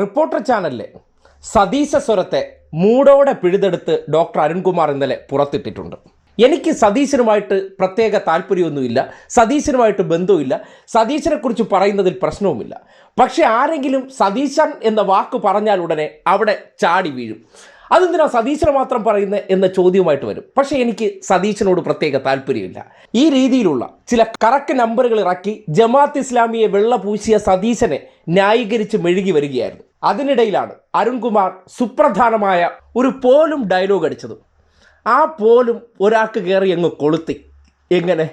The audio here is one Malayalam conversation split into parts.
റിപ്പോർട്ടർ ചാനലിലെ സതീശ സ്വരത്തെ മൂടോടെ പിഴുതെടുത്ത് ഡോക്ടർ അരുൺകുമാർ ഇന്നലെ പുറത്തിട്ടിട്ടുണ്ട്. എനിക്ക് സതീശനുമായിട്ട് പ്രത്യേക താല്പര്യമൊന്നുമില്ല സതീശനുമായിട്ട് ബന്ധവുമില്ല സതീശനെക്കുറിച്ച് പറയുന്നതിൽ പ്രശ്നവുമില്ല. പക്ഷെ ആരെങ്കിലും സതീശൻ എന്ന വാക്ക് പറഞ്ഞാൽ ഉടനെ അവിടെ ചാടി വീഴും. അതെന്തിനാ സതീശനെ മാത്രം പറയുന്നത് എന്ന ചോദ്യവുമായിട്ട് വരും. പക്ഷേ എനിക്ക് സതീശനോട് പ്രത്യേക താല്പര്യമില്ല. ഈ രീതിയിലുള്ള ചില കറക്റ്റ് നമ്പറുകൾ ഇറക്കി ജമാഅത്ത് ഇസ്ലാമിയെ വെള്ള പൂശിയ സതീശനെ ന്യായീകരിച്ച് മെഴുകി വരികയായിരുന്നു. അതിനിടയിലാണ് അരുൺകുമാർ സുപ്രധാനമായ ഒരു പോലും ഡയലോഗ് അടിച്ചത്. ആ പോലും ഒരാൾക്ക് കയറി അങ്ങ് കൊളുത്തി. എങ്ങനെ?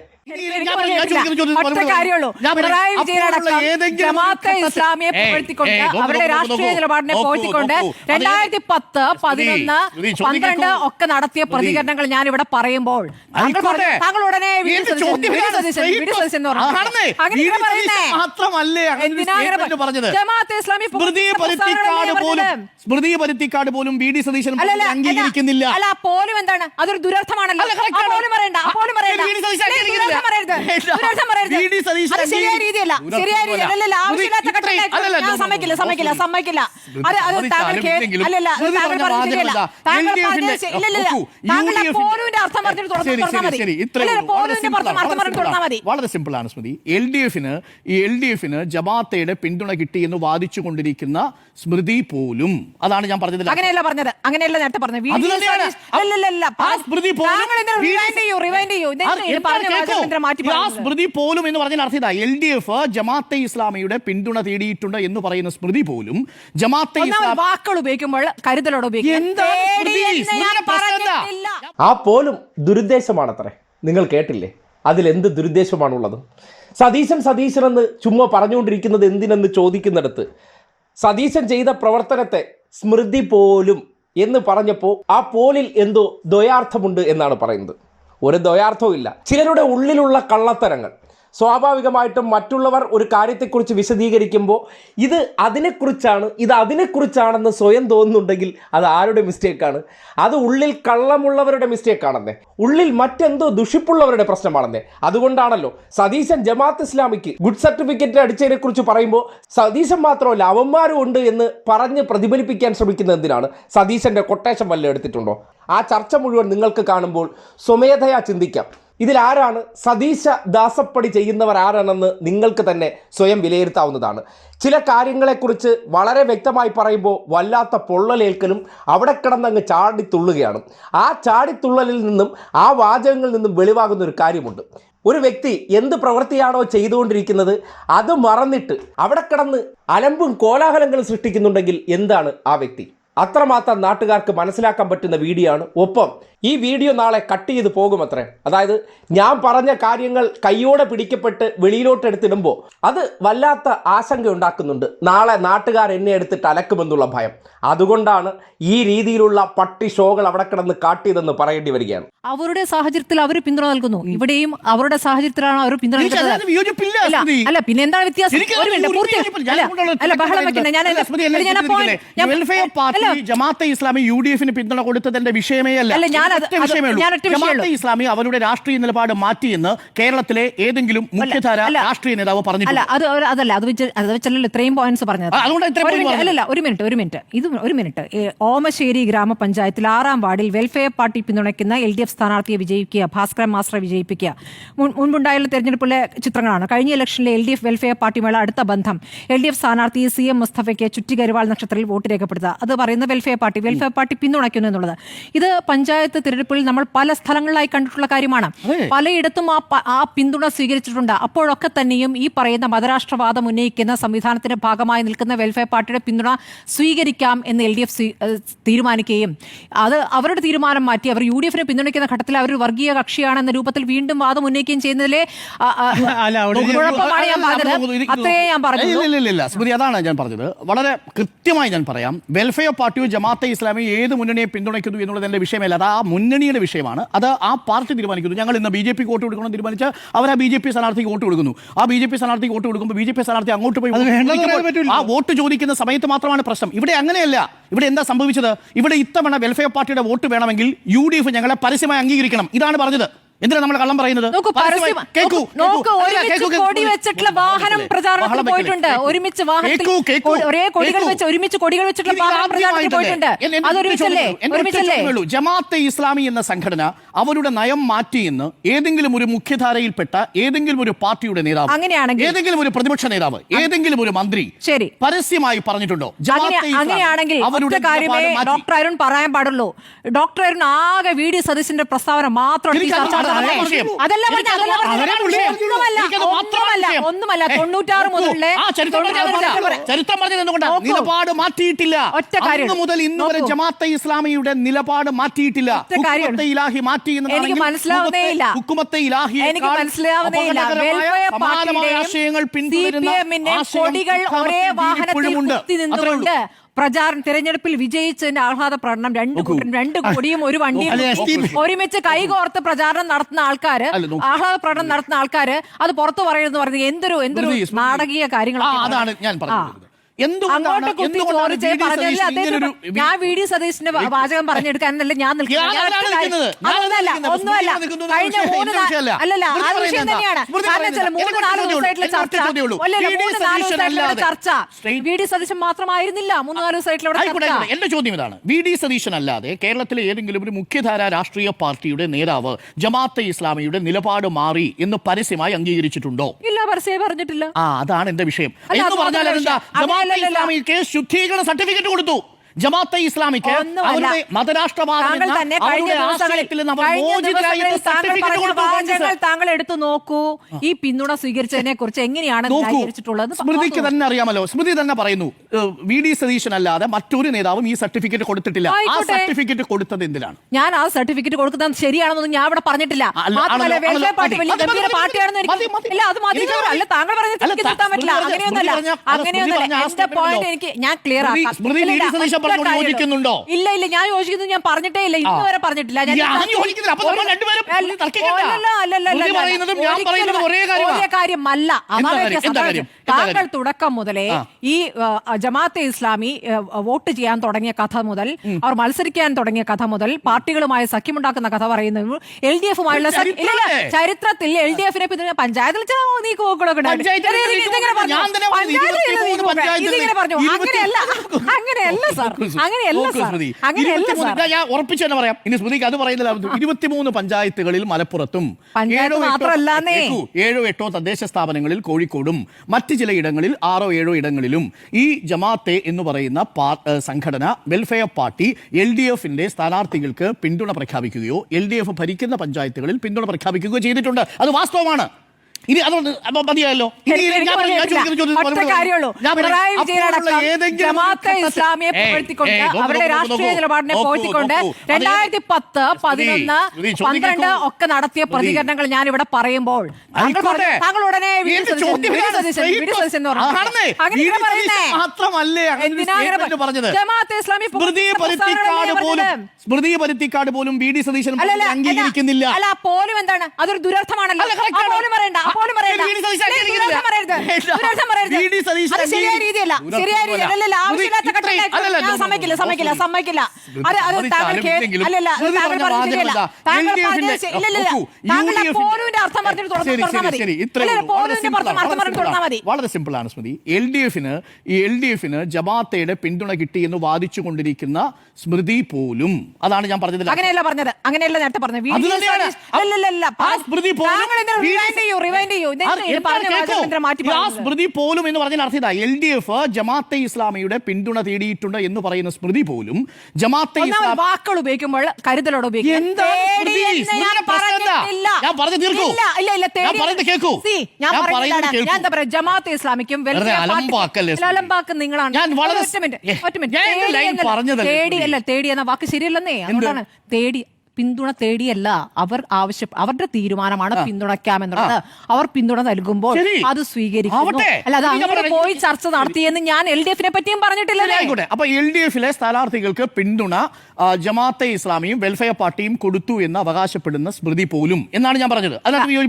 ഒറ്റ കാര്യമുള്ളൂ. പിണറായി വിജയനടക്കം ജമാഅത്തെ ഘട്ടത്തിൽ- ഇസ്ലാമിയെ ഏയ്, പുകഴ്ത്തിക്കൊണ്ട് ഏയ്, നോക്കൂ, അവരുടെ നോക്കൂ, രാഷ്ട്രീയ നിലപാടിനെ പുകഴ്ത്തിക്കൊണ്ട് രണ്ടായിരത്തി പത്ത് പതിനൊന്ന് പന്ത്രണ്ട് ഒക്കെ നടത്തിയ പ്രതികരണങ്ങൾ ഞാൻ ഇവിടെ പറയുമ്പോൾ താങ്കൾ ഉടനെ? ജമാഅത്തെ ഇസ്ലാമി സ്മൃതി പരുത്തിക്കാട് പോലും ബി ഡി സതീശൻ അംഗീകരിക്കുന്നില്ല. അല്ല പോലും എന്താണ്? അതൊരു ദുരർത്ഥമാണല്ലോ. പോലും പറയണ്ട പോലും പറയണ്ട. ശരിയായ രീതിയല്ല. ശരിയായ ആവശ്യമില്ലാത്ത ഞാൻ സമ്മതിക്കില്ല സമ്മതിക്കില്ല സമ്മതിക്കില്ല. അത് അത് താങ്കൾ അല്ലല്ല താങ്കൾ പറഞ്ഞ താങ്കൾ താങ്കളുടെ അർത്ഥം പറഞ്ഞിട്ട് തുറന്നാൽ മതി. വളരെ സിമ്പിൾ ആണ് സ്മൃതി. എൽ ഡി എഫിന് ഈ എൽ ഡി എഫിന് ജമാഅത്തയുടെ പിന്തുണ കിട്ടി എന്ന് വാദിച്ചു കൊണ്ടിരിക്കുന്ന സ്മൃതി പോലും. അതാണ് ഞാൻ പറഞ്ഞത് അങ്ങനെയല്ല പറഞ്ഞത്. അങ്ങനെയല്ല നേരത്തെ പറഞ്ഞത്. സ്മൃതി പോലും ആ സ്മൃതി പോലും എന്ന് പറഞ്ഞ അർത്ഥം ഇതാ. എൽ ഡി എഫ് ജമാഅത്തെ ഇസ്ലാമിയുടെ പിന്തുണ തേടിയിട്ടുണ്ട് എന്ന് പറയുന്ന സ്മൃതി പോലും ജമാഅത്തെ വാക്കൾ വാക്കുകൾ ഉപയോഗിക്കുമ്പോൾ കരുതലോടെ. ആ പോലും ദുരുദ്ദേശമാണത്രേ. നിങ്ങൾ കേട്ടില്ലേ? അതിലെന്ത് ദുരുദ്ദേശമാണുള്ളത്? സതീശൻ സതീശൻ എന്ന് ചുമ്മാ പറഞ്ഞുകൊണ്ടിരിക്കുന്നത് എന്തിനെന്ന് ചോദിക്കുന്നിടത്ത് സതീശൻ ചെയ്ത പ്രവർത്തനത്തെ സ്മൃതി പോലും എന്ന് പറഞ്ഞപ്പോൾ ആ പോലിൽ എന്തോ ദ്വയാർത്ഥമുണ്ട് എന്നാണ് പറയുന്നത്. ഒരു ദ്വയാർത്ഥവും ഇല്ല ചിലരുടെ ഉള്ളിലുള്ള കള്ളത്തരങ്ങൾ. സ്വാഭാവികമായിട്ടും മറ്റുള്ളവർ ഒരു കാര്യത്തെക്കുറിച്ച് വിശദീകരിക്കുമ്പോൾ ഇത് അതിനെക്കുറിച്ചാണ് ഇത് അതിനെക്കുറിച്ചാണെന്ന് സ്വയം തോന്നുന്നുണ്ടെങ്കിൽ അത് ആരുടെ മിസ്റ്റേക്കാണ് അത് ഉള്ളിൽ കള്ളമുള്ളവരുടെ മിസ്റ്റേക്കാണെന്നേ ഉള്ളിൽ മറ്റെന്തോ ദുഷിപ്പുള്ളവരുടെ പ്രശ്നമാണെന്നേ. അതുകൊണ്ടാണല്ലോ സതീശൻ ജമാഅത്ത് ഇസ്ലാമിക്ക് ഗുഡ് സർട്ടിഫിക്കറ്റ് അടിച്ചതിനെ കുറിച്ച് പറയുമ്പോൾ സതീശൻ മാത്രമല്ല അവന്മാരും ഉണ്ട് എന്ന് പറഞ്ഞ് പ്രതിഫലിപ്പിക്കാൻ ശ്രമിക്കുന്നത് എന്തിനാണ്? സതീശന്റെ കൊട്ടേഷൻ വല്ല എടുത്തിട്ടുണ്ടോ? ആ ചർച്ച മുഴുവൻ നിങ്ങൾക്ക് കാണുമ്പോൾ സ്വമേധയാ ചിന്തിക്കാം. ഇതിലാരാണ് സതീശ ദാസപ്പടി ചെയ്യുന്നവർ ആരാണെന്ന് നിങ്ങൾക്ക് തന്നെ സ്വയം വിലയിരുത്താവുന്നതാണ്. ചില കാര്യങ്ങളെക്കുറിച്ച് വളരെ വ്യക്തമായി പറയുമ്പോൾ വല്ലാത്ത പൊള്ളലേൽക്കലും അവിടെ കിടന്നങ്ങ് ചാടിത്തുള്ളുകയാണ്. ആ ചാടിത്തുള്ളലിൽ നിന്നും ആ വാചകങ്ങളിൽ നിന്നും വെളിവാകുന്ന ഒരു കാര്യമുണ്ട്. ഒരു വ്യക്തി എന്ത് പ്രവൃത്തിയാണോ ചെയ്തുകൊണ്ടിരിക്കുന്നത് അത് മറന്നിട്ട് അവിടെ കിടന്ന് അലമ്പും കോലാഹലങ്ങളും സൃഷ്ടിക്കുന്നുണ്ടെങ്കിൽ എന്താണ് ആ വ്യക്തി? അത്രമാത്രം നാട്ടുകാർക്ക് മനസ്സിലാക്കാൻ പറ്റുന്ന വീഡിയോ ആണ് ഒപ്പം ഈ വീഡിയോ നാളെ കട്ട് ചെയ്ത് പോകുമത്രേ. അതായത് ഞാൻ പറഞ്ഞ കാര്യങ്ങൾ കൈയോടെ പിടിക്കപ്പെട്ട് വെളിയിലോട്ട് എടുത്തിടുമ്പോൾ അത് വല്ലാത്ത ആശങ്ക ഉണ്ടാക്കുന്നുണ്ട്. നാളെ നാട്ടുകാർ എന്നെ എടുത്തിട്ട് അലക്കുമെന്നുള്ള ഭയം. അതുകൊണ്ടാണ് ഈ രീതിയിലുള്ള പട്ടി ഷോകൾ അവിടെ കിടന്ന് കാട്ടിയതെന്ന് പറയേണ്ടി വരികയാണ്. അവരുടെ സാഹചര്യത്തിൽ അവർ പിന്തുണ നൽകുന്നു. ഇവിടെയും അവരുടെ സാഹചര്യത്തിലാണ് അവർ പിന്തുണ നൽകുന്നത്. അല്ല, പിന്നെ എന്താണ് വ്യത്യാസം? ഒരു മിനിറ്റ് പൂർത്തി അല്ല, ബഹളം വെക്കണ്ട. ഞാൻ അല്ല, സ്മൃതി, എല്ലാം ഞാൻ ജമാഅത്തെ ഇസ്ലാമി യു ഡി എഫിന് പിന്തുണ കൊടുത്തതിന്റെ വിഷയമേ അല്ല ജമാഅത്തെ. ഇസ്ലാമി അവരുടെ രാഷ്ട്രീയ നിലപാട് മാറ്റിയെന്ന് കേരളത്തിലെ ഏതെങ്കിലും മുഖ്യധാര രാഷ്ട്രീയ നേതാവ് അത് അതല്ല. അത് വെച്ച് അത് വെച്ചല്ലോ ഇത്രയും പോയിന്റ്സ് പറഞ്ഞത്. അല്ലല്ല ഒരു മിനിറ്റ് ഒരു മിനിറ്റ് ഇത് ഒരു മിനിറ്റ് ഓമശ്ശേരി ഗ്രാമപഞ്ചായത്തിൽ ആറാം വാർഡിൽ വെൽഫെയർ പാർട്ടി പിന്തുണയ്ക്കുന്ന എൽ ഡി എഫ് സ്ഥാനാർത്ഥിയെ വിജയിക്കുക ഭാസ്കരൻ മാസ്റ്റർ വിജയിപ്പിക്കുക. മുൻ- മുൻപുണ്ടായുള്ള തെരഞ്ഞെടുപ്പിലെ ചിത്രങ്ങളാണ്. കഴിഞ്ഞ ഇലക്ഷനിലെ എൽ ഡി എഫ് വെൽഫെയർ പാർട്ടിയുമായുള്ള അടുത്ത ബന്ധം. എൽ ഡി എഫ് സ്ഥാനാർത്ഥി സി എം മുസ്തഫയ്ക്ക് ചുറ്റികരുവാൾ നക്ഷത്രത്തിൽ വോട്ട് രേഖപ്പെടുത്തുക. അത് പറയുന്ന വെൽഫെയർ പാർട്ടി വെൽഫെയർ പാർട്ടി പിന്തുണയ്ക്കുന്നു എന്നുള്ളത്. ഇത് പഞ്ചായത്ത് തിരഞ്ഞെടുപ്പിൽ നമ്മൾ പല സ്ഥലങ്ങളിലായി കണ്ടിട്ടുള്ള കാര്യമാണ്. പലയിടത്തും ആ ആ പിന്തുണ സ്വീകരിച്ചിട്ടുണ്ട്. അപ്പോഴൊക്കെ തന്നെയും ഈ പറയുന്ന മതരാഷ്ട്രവാദം ഉന്നയിക്കുന്ന സംവിധാനത്തിന്റെ ഭാഗമായി നിൽക്കുന്ന വെൽഫെയർ പാർട്ടിയുടെ പിന്തുണ സ്വീകരിക്കാം എന്ന് എൽ ഡി എഫ് തീരുമാനിക്കുകയും അത് അവരുടെ തീരുമാനം മാറ്റി അവർ യു ഡി എഫിനെ പിന്തുണയ്ക്കുന്ന ഘട്ടത്തിൽ അവർ വർഗീയ കക്ഷിയാണെന്ന രൂപത്തിൽ വീണ്ടും വാദം ഉന്നയിക്കുകയും ചെയ്യുന്നതിലെ കുഴപ്പമാണ് ഞാൻ പറഞ്ഞത്. ഇല്ല. അതാണ് ഞാൻ പറഞ്ഞത്. വളരെ കൃത്യമായി ഞാൻ പറയാം. വെൽഫെയർ പാർട്ടിയോ ജമാഅത്തെ ഇസ്ലാമിയോ ഏത് മുന്നണിയെ പിന്തുണയ്ക്കുന്നു എന്നുള്ളത് എന്റെ വിഷയമല്ല. അത് ആ മുന്നണിയുടെ വിഷയമാണ്. അത് ആ പാർട്ടി തീരുമാനിക്കുന്നു. ഞങ്ങൾ ഇന്ന് ബി ജെ പി വോട്ട് കൊടുക്കണം തീരുമാനിച്ച് അവർ ആ ബി ജെ പി സ്ഥാനാർത്ഥിക്ക് വോട്ട് കൊടുക്കുന്നു. ആ ബി ജെ പി സ്ഥാനാർത്ഥിക്ക് വോട്ട് കൊടുക്കുമ്പോൾ ബി ജെ പി സ്ഥാനാർത്ഥി അങ്ങോട്ട് പോയി ആ വോട്ട് ചോദിക്കുന്ന സമയത്ത് മാത്രമാണ് പ്രശ്നം. ഇവിടെ അങ്ങനെയല്ല. ഇവിടെ എന്താ സംഭവിച്ചത്? ഇവിടെ ഇത്തവണ വെൽഫെയർ പാർട്ടിയുടെ വോട്ട് വേണമെങ്കിൽ യു ഡി എഫ് ഞങ്ങളെ പരസ്യമായി അംഗീകരിക്കണം. ഇതാണ് പറഞ്ഞത്. എന്തിനാ നമ്മൾ കള്ളം പറയുന്നത്? വാഹനം പ്രചാരണത്തിന് പോയിട്ടുണ്ട്. ഒരുമിച്ച് ഒരേ കൊടികൾ വെച്ച് ഒരുമിച്ച് കൊടികൾ വെച്ചിട്ടുള്ള വാഹനം പ്രചാരണത്തിന് പോയിട്ടുണ്ട്. എന്നെ- എന്നെ അത് ഒറ്റ ഒരുമിച്ചല്ലേ. ജമാഅത്തെ ഇസ്ലാമി എന്ന സംഘടന അവരുടെ നയം മാറ്റിയെന്ന് ഏതെങ്കിലും ഒരു മുഖ്യധാരയിൽപ്പെട്ട ഏതെങ്കിലും ഒരു പാർട്ടിയുടെ നേതാവ് അങ്ങനെയാണെങ്കിൽ- ഏതെങ്കിലും ഒരു പ്രതിപക്ഷ നേതാവ് ഏതെങ്കിലും ഒരു മന്ത്രി ശരി. പരസ്യമായി പറഞ്ഞിട്ടുണ്ടോ? അങ്ങനെയാണെങ്കിൽ അവരുടെ കാര്യമേ ഡോക്ടർ അരുൺ പറയാൻ പാടുള്ളൂ. ഡോക്ടർ അരുൺ ആകെ വി ഡി സതീശന്റെ പ്രസ്താവന മാത്രം ഒന്നുമല്ല. തൊണ്ണൂറ്റാറ് മുതലേ ചരിത്രം പറഞ്ഞത് എന്തുകൊണ്ടാ? ചരിത്രം പറഞ്ഞത് എന്തുകൊണ്ടാ? നോക്കൂ. നിലപാട് മാറ്റിയിട്ടില്ല. ഒറ്റ കാര്യം. മുതൽ ഇന്ന് വരെ ജമാഅത്തെ ഇസ്ലാമിയുടെ നിലപാട് മാറ്റിയിട്ടില്ല. ഇലാഹി മാറ്റി എനിക്ക് മനസ്സിലാവുന്നേ ഇല്ല. ഹുക്കുമത്തെ ഇലാഹി എനിക്ക് മനസ്സിലാവുന്നേ ഇല്ല. വെൽഫെയർ പാർട്ടിയുടെ ആശയങ്ങൾ പിന്തുടരുന്ന കൊടികൾ ഒരേ വാഹനത്തിൽ. നിന്നുകൊണ്ട് പ്രചാരണം തിരഞ്ഞെടുപ്പിൽ വിജയിച്ചതിന്റെ ആഹ്ലാദ പ്രകടനം രണ്ട്. കൂട്ടരും രണ്ട് കൊടിയും ഒരു വണ്ടിയും. ഒരുമിച്ച് കൈകോർത്ത് പ്രചാരണം നടത്തുന്ന ആൾക്കാര്. ആഹ്ലാദ പ്രകടനം നടത്തുന്ന ആൾക്കാര് അത് പുറത്തു പറയുന്നത് പറഞ്ഞത് എന്തൊരു എന്തൊരു. നാടകീയ കാര്യങ്ങളാണ് ഞാൻ പറഞ്ഞത് അങ്ങോട്ട് കുത്തി ചോദിച്ച് ഞാൻ വി ഡി സതീശിന്റെ വാചകം പറഞ്ഞെടുക്കാനല്ല ഞാൻ നിൽക്കുന്നത്. ഒന്നുമല്ല. കഴിഞ്ഞ മൂന്ന്. അല്ലല്ല സ്മൃതി ആ വിഷയം പറയുന്നത് തന്നെയാണ്. സ്മൃതി കാരണം പറയുന്നത് വെച്ചാൽ മൂന്ന് എന്നെ നാല് ഒറ്റ ദിവസമായിട്ടുള്ള ചർച്ച. അല്ലല്ല, മൂന്ന് നാല് സതീശൻ ദിവസമായിട്ടുള്ള അല്ലാതെ ചർച്ച. വി ഡി സതീശൻ മാത്രമായിരുന്നില്ല. മൂന്ന് നാല് ദിവസമായിട്ടുള്ള എന്റെ ചോദ്യം ഇതാണ്. വി ഡി സതീശൻ അല്ലാതെ കേരളത്തിലെ ഏതെങ്കിലും ഒരു മുഖ്യധാര രാഷ്ട്രീയ പാർട്ടിയുടെ നേതാവ് ജമാഅത്തെ ഇസ്ലാമിയുടെ നിലപാട് മാറി എന്ന് പരസ്യമായി അംഗീകരിച്ചിട്ടുണ്ടോ? ഇല്ല പരസ്യമായി പറഞ്ഞിട്ടില്ല. ആ അതാണ് എന്റെ വിഷയം. എന്ന് പറഞ്ഞാൽ എന്താ. ഇസ്ലാമിക്ക് ശുദ്ധീകരണ സർട്ടിഫിക്കറ്റ് കൊടുത്തു. ജമാഅത്തെ ഇസ്ലാമിക്ക്. അവരുടെ മതരാഷ്ട്രവാദം താങ്കൾ എടുത്തു നോക്കൂ. ഈ പിന്തുണ സ്വീകരിച്ചതിനെ കുറിച്ച് എങ്ങനെയാണ് സ്മൃതിക്ക് തന്നെ അറിയാമല്ലോ. സ്മൃതി തന്നെ പറയുന്നു വി ഡി സതീശൻ അല്ലാതെ മറ്റൊരു നേതാവും ഈ സർട്ടിഫിക്കറ്റ് കൊടുത്തിട്ടില്ല. ആ സർട്ടിഫിക്കറ്റ് കൊടുത്തത് എന്തിനാണ്? ഞാൻ ആ സർട്ടിഫിക്കറ്റ് കൊടുക്കുന്നത് ശരിയാണെന്നൊന്നും ഞാൻ ഇവിടെ പറഞ്ഞിട്ടില്ല. അല്ല, താങ്കൾ പറഞ്ഞ പറഞ്ഞ ആ എന്റെ പോയിന്റ് എനിക്ക് ഞാൻ ക്ലിയർ ആക്കാം. സ്മൃതി ഇല്ല, ഇല്ല, പറഞ്ഞോട് യോജിക്കുന്നുണ്ടോ? ഇല്ല ഇല്ല ഞാൻ യോജിക്കുന്നു ഞാൻ പറഞ്ഞിട്ടേ ഇല്ല. ഇന്ന് വരെ പറഞ്ഞിട്ടില്ല. ഞാൻ യോജിക്കുന്നില്ല. അപ്പൊ നമ്മൾ രണ്ടുപേരും ഒരേ കാര്യമാ. കാര്യമല്ല. താങ്കൾ തുടക്കം മുതലേ ഈ ജമാഅത്തെ ഇസ്ലാമി വോട്ട് ചെയ്യാൻ തുടങ്ങിയ കഥ മുതൽ അവർ മത്സരിക്കാൻ തുടങ്ങിയ കഥ മുതൽ പാർട്ടികളുമായി സഖ്യമുണ്ടാക്കുന്ന കഥ പറയുന്നത് എൽ ഡി എഫുമായുള്ള? ചരിത്രത്തിൽ എൽ ഡി എഫിനെ പിന്നെ പഞ്ചായത്തിൽ നീ ഇരുപത്തി- അങ്ങനെയല്ല അങ്ങനെയല്ല സാർ. അങ്ങനെയല്ല ഞാൻ ഉറപ്പിച്ചു തന്നെ പറയാം. ഇനി സ്മൃതിക്ക് അത് പറയുന്നില്ല. ഇരുപത്തിമൂന്ന് പഞ്ചായത്തുകളിൽ മലപ്പുറത്തും ഏഴോ എട്ടോ- ഏഴോ തദ്ദേശ സ്ഥാപനങ്ങളിൽ കോഴിക്കോടും മറ്റ് ചില ഇടങ്ങളിൽ ആറോ ഏഴോ ഇടങ്ങളിലും ഈ ജമാഅത്തെ എന്ന് പറയുന്ന സംഘടന വെൽഫെയർ പാർട്ടി എൽ ഡി എഫിന്റെ സ്ഥാനാർത്ഥികൾക്ക് പിന്തുണ പ്രഖ്യാപിക്കുകയോ എൽ ഡി എഫ് ഭരിക്കുന്ന പഞ്ചായത്തുകളിൽ പിന്തുണ പ്രഖ്യാപിക്കുകയോ ചെയ്തിട്ടുണ്ട്. അത് വാസ്തവമാണ്. ഇനി അതുകൊണ്ട് അപ്പൊ മതിയായല്ലോ. ഞാൻ- ഞാൻ പറഞ്ഞിട്ടില്ല. ചോദിക്കുന്ന ചോദ്യത്തിന് ഒറ്റ കാര്യമുള്ളൂ. പിണറായി വിജയനടക്കം ജമാഅത്തെ ഇസ്ലാമിയെ പുകഴ്ത്തിക്കൊണ്ട് അവരുടെ രാഷ്ട്രീയ. നിലപാടിനെ രണ്ടായിരത്തി പത്ത് പതിനൊന്ന് പന്ത്രണ്ട് ഒക്കെ നടത്തിയ പ്രതികരണങ്ങൾ ഞാൻ ഇവിടെ പറയുമ്പോൾ താങ്കൾ ഉടനെ ജമാഅത്തെ ഇസ്ലാമി സ്മൃതി പരുത്തിക്കാട് പോലും ബി ഡി സതീശൻ അംഗീകരിക്കുന്നില്ല. അല്ല പോലും എന്താണ്? അതൊരു ദുരർത്ഥമാണല്ലോ. പോലും പറയണ്ട. പോലും പറയണ്ട. പറയരുത്. ഒരർത്ഥം പറയരുത്. അത് ശരിയായ. രീതിയല്ല. ശരിയായ രീതി ദുരർത്ഥമല്ല. അല്ലല്ല ആവശ്യമില്ലാത്ത ഞാൻ സമ്മതിക്കില്ല സമ്മതിക്കില്ല സമ്മതിക്കില്ല. അത് അത് താങ്കൾ അല്ലല്ല താങ്കൾ അർത്ഥം പറഞ്ഞിട്ട് തുറന്നാൽ മതി. വളരെ സിമ്പിൾ ആണ് സ്മൃതി. എൽ ഡി എഫിന് ഈ എൽ ഡി എഫിന് ജമാഅത്തയുടെ പിന്തുണ കിട്ടിയെന്ന് വാദിച്ചു കൊണ്ടിരിക്കുന്ന സ്മൃതി പോലും. അതാണ് ഞാൻ പറഞ്ഞത് അങ്ങനെയല്ല പറഞ്ഞത്. അങ്ങനെയല്ല നേരത്തെ പറഞ്ഞത്. സ്മൃതി പോലും മാറ്റി ആ സ്മൃതി പോലും എന്ന് പറഞ്ഞാൽ അർത്ഥം ഇതാ. എൽ ഡി എഫ് ജമാഅത്തെ ഇസ്ലാമിയുടെ പിന്തുണ തേടിയിട്ടുണ്ട് എന്ന് പറയുന്ന സ്മൃതി പോലും ജമാഅത്തെ ഇസ്ലാം വാക്കുകൾ ഉപയോഗിക്കുമ്പോൾ കരുതലോടെ ഉപയോഗിക്കും ജമാഅത്തെ ഇസ്ലാമിക്കും അലമ്പാക്ക് നിങ്ങളാണ്. ഒറ്റ മിനിറ്റ്, ഒറ്റ മിനിറ്റ്. തേടി അല്ല തേടി എന്ന വാക്ക് ശരിയല്ലെന്നേ. അതുകൊണ്ടാണ് തേടി പിന്തുണ തേടിയല്ല അവർ ആവശ്യ അവരുടെ തീരുമാനമാണ് പിന്തുണയ്ക്കാമെന്നുള്ളത് അവർ പിന്തുണ നൽകുമ്പോൾ അത് സ്വീകരിക്കും ആവട്ടെ. അല്ല അത് അങ്ങനെ പോയി ചർച്ച നടത്തിയെന്ന് ഞാൻ എൽ ഡി എഫിനെ പറ്റിയും പറഞ്ഞിട്ടില്ല അപ്പൊ എൽ ഡി എഫിലെ സ്ഥാനാർത്ഥികൾക്ക് പിന്തുണ ജമാഅത്തെ ഇസ്ലാമിയും വെൽഫെയർ പാർട്ടിയും കൊടുത്തു എന്ന് അവകാശപ്പെടുന്ന സ്മൃതി പോലും എന്നാണ് ഞാൻ പറഞ്ഞത്.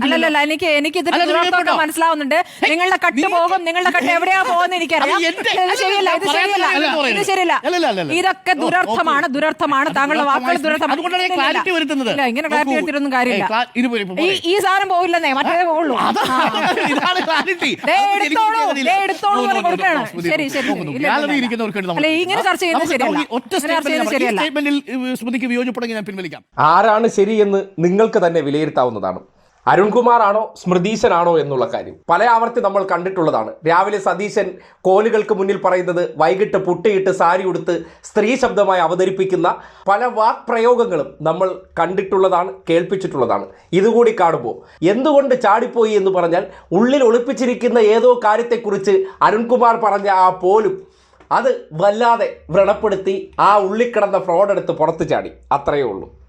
അല്ലല്ല എനിക്ക് എനിക്ക് മനസ്സിലാവുന്നുണ്ട്. നിങ്ങളുടെ കട്ട് പോകും നിങ്ങളുടെ കട്ട് എവിടെയാ പോകുന്ന എനിക്കറിയാം. ശരിയല്ല ഇത് ശരിയല്ല ഇത് ശരിയല്ല. ഇതൊക്കെ ദുരർത്ഥമാണ് ദുരർത്ഥമാണ്. താങ്കളുടെ വാക്കുകൾ ദുരർത്ഥമാണ് clarity വരുത്തുന്നത്. ഇങ്ങനെ ക്ലാരിറ്റി നോക്കൂ, വരുത്തിയിട്ടൊന്നും കാര്യമില്ല. ഈ സാധനം പോവില്ലെന്നേ മറ്റേ പോവുള്ളൂ. ഇതാണ് ആരാണ് ശരിയെന്ന് നിങ്ങൾക്ക് തന്നെ വിലയിരുത്താവുന്നതാണ്. അരുൺകുമാറാണോ സ്മൃതീശനാണോ എന്നുള്ള കാര്യം. പല ആവർത്തി നമ്മൾ കണ്ടിട്ടുള്ളതാണ്. രാവിലെ സതീശൻ കോലുകൾക്ക് മുന്നിൽ പറയുന്നത് വൈകിട്ട് പുട്ടിയിട്ട് സാരി ഉടുത്ത് സ്ത്രീ ശബ്ദമായി അവതരിപ്പിക്കുന്ന പല വാക്പ്രയോഗങ്ങളും നമ്മൾ കണ്ടിട്ടുള്ളതാണ് കേൾപ്പിച്ചിട്ടുള്ളതാണ്. ഇതുകൂടി കാണുമ്പോൾ എന്തുകൊണ്ട് ചാടിപ്പോയി എന്ന് പറഞ്ഞാൽ ഉള്ളിൽ ഒളിപ്പിച്ചിരിക്കുന്ന ഏതോ കാര്യത്തെക്കുറിച്ച് അരുൺകുമാർ പറഞ്ഞ ആ പോലും അത് വല്ലാതെ വ്രണപ്പെടുത്തി ആ ഉള്ളിക്കിടന്ന ഫ്രോഡ് എടുത്ത് പുറത്തു ചാടി. അത്രയേ ഉള്ളൂ.